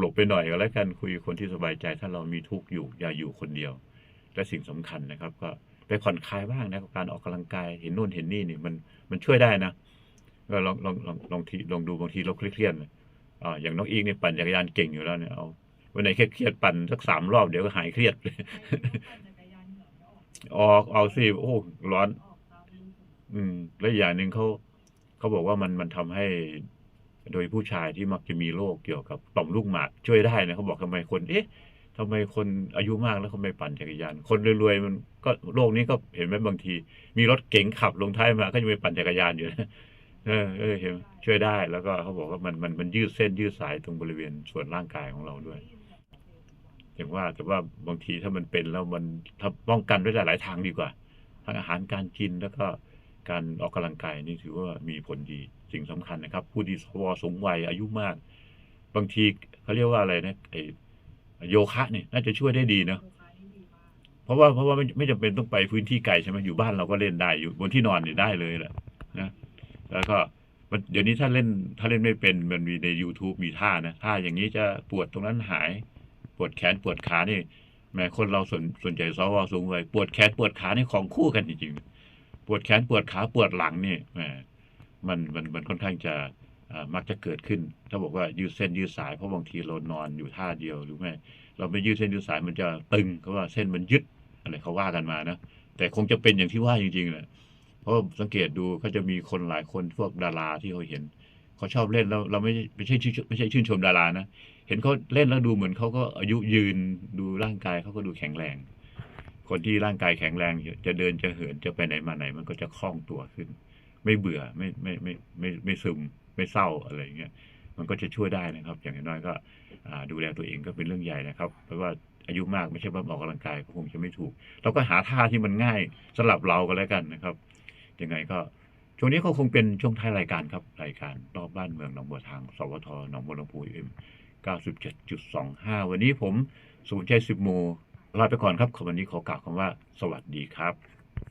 หลบไปหน่อยก็แล้วกันคุยคนที่สบายใจ ถ้าเรามีทุกข์อยู่อย่าอยู่คนเดียว และสิ่งสำคัญนะครับ ก็ไปผ่อนคลายบ้างนะกับการออกกำลังกายเห็นนู่นเห็นนี่นี่มันมันช่วยได้นะก็ลองลองลองลองทีลองดูบางทีเราเครียดๆอ่าอย่างน้องอีกเนี่ยปั่นจักรยานเก่งอยู่แล้วเนี่ยเอาวันไหนเครียดๆปั่นสักสามรอบเดี๋ยวก็หายเครียดออกเอาสิโอ้ร้อน อืม และอีกอย่างหนึ่งเขาเขาบอกว่ามันมันทำให้ โดยผู้ชายที่มักจะมีโรคเกี่ยวกับต่อมลูกหมากช่วยได้นะเขาบอกทำไมคนเอ๊ะทำไมคนอายุมากแล้วเขาไม่ปั่นจักรยาน คนรวยๆมันก็โรคนี้ก็เห็นไหมบางที มีรถเก๋งขับลงท้ายมาก็ยังไปปั่นจักรยานอยู่นะเออเออเห็นช่วยได้แล้วก็เขาบอกว่ามันมันมันยืดเส้นยืดสายตรงบริเวณส่วนร่างกายของเราด้วยอย่างว่าแต่ว่าบางทีถ้ามันเป็นแล้วมันถ้าป้องกันด้วยหลาย ๆ ทางดีกว่า ทั้งอาหารการกินแล้วก็ การออกกำลังกายนี่ถือว่ามีผลดีสิ่งสำคัญนะครับ ผู้ที่สวสูงวัยอายุมาก บางทีเขาเรียกว่าอะไรนะไอโยคะเนี่ยน่าจะช่วยได้ดีเนาะเพราะว่าเพราะว่าไม่ไม่จำเป็นต้องไปพื้นที่ไกลใช่ไหมอยู่บ้านเราก็เล่นได้อยู่บนที่นอนเนี่ยได้เลยแหละนะแล้วก็เดี๋ยวนี้ถ้าเล่นถ้าเล่นไม่เป็นมันมีใน YouTube มีท่านะท่าอย่างนี้จะปวดตรงนั้นหาย ปวดแขนปวดขานี่แม้คนเราส่วนส่วนใหญ่สวสูงวัยปวดแขนปวดขานี่ของคู่กันจริงๆ วดแขนปวดขาปวดหลังนี่มันมันมันค่อนข้างจะมักจะเกิดขึ้น ถ้าบอกว่ายืดเส้นยืดสายเพราะบางทีเรานอนอยู่ท่าเดียวหรือไม่เราไม่ยืดเส้นยืดสายมันจะตึงเขาว่าเส้นมันยึดอะไรเขาว่ากันมานะแต่คงจะเป็นอย่างที่ว่าจริงๆแหละเพราะสังเกตดูเขาจะมีคนหลายคนพวกดาราที่เขาเห็นเขาชอบเล่นแล้วเราไม่ไม่ใช่ชื่นไม่ใช่ชื่นชมดารานะเห็นเขาเล่นแล้วดูเหมือนเขาก็อายุยืนดูร่างกายเขาก็ดูแข็งแรง คนที่ร่างกายแข็งแรงจะเดินจะเหินจะไปไหนมาไหน มันก็จะคล่องตัวขึ้น ไม่เบื่อไม่ไม่ไม่ไม่ไม่ซึมไม่เศร้าอะไรอย่างเงี้ยมันก็จะช่วยได้นะครับ อย่างน้อยก็ดูแลตัวเองก็เป็นเรื่องใหญ่นะครับ เพราะว่าอายุมากไม่ใช่ว่าออกกำลังกายก็คงจะไม่ถูก เราก็หาท่าที่มันง่ายสำหรับเราก็แล้วกันนะครับยังไงก็ช่วงนี้ก็คงเป็นช่วงท้ายรายการครับรายการรอบบ้านเมืองหนองบัวทาง สวทหนองบัวลำพูเอ็ม97.25 วันนี้ผมสุภชัยสิบโม ลาไปก่อนครับขอวันนี้ขอกล่าวคำว่า สวัสดีครับ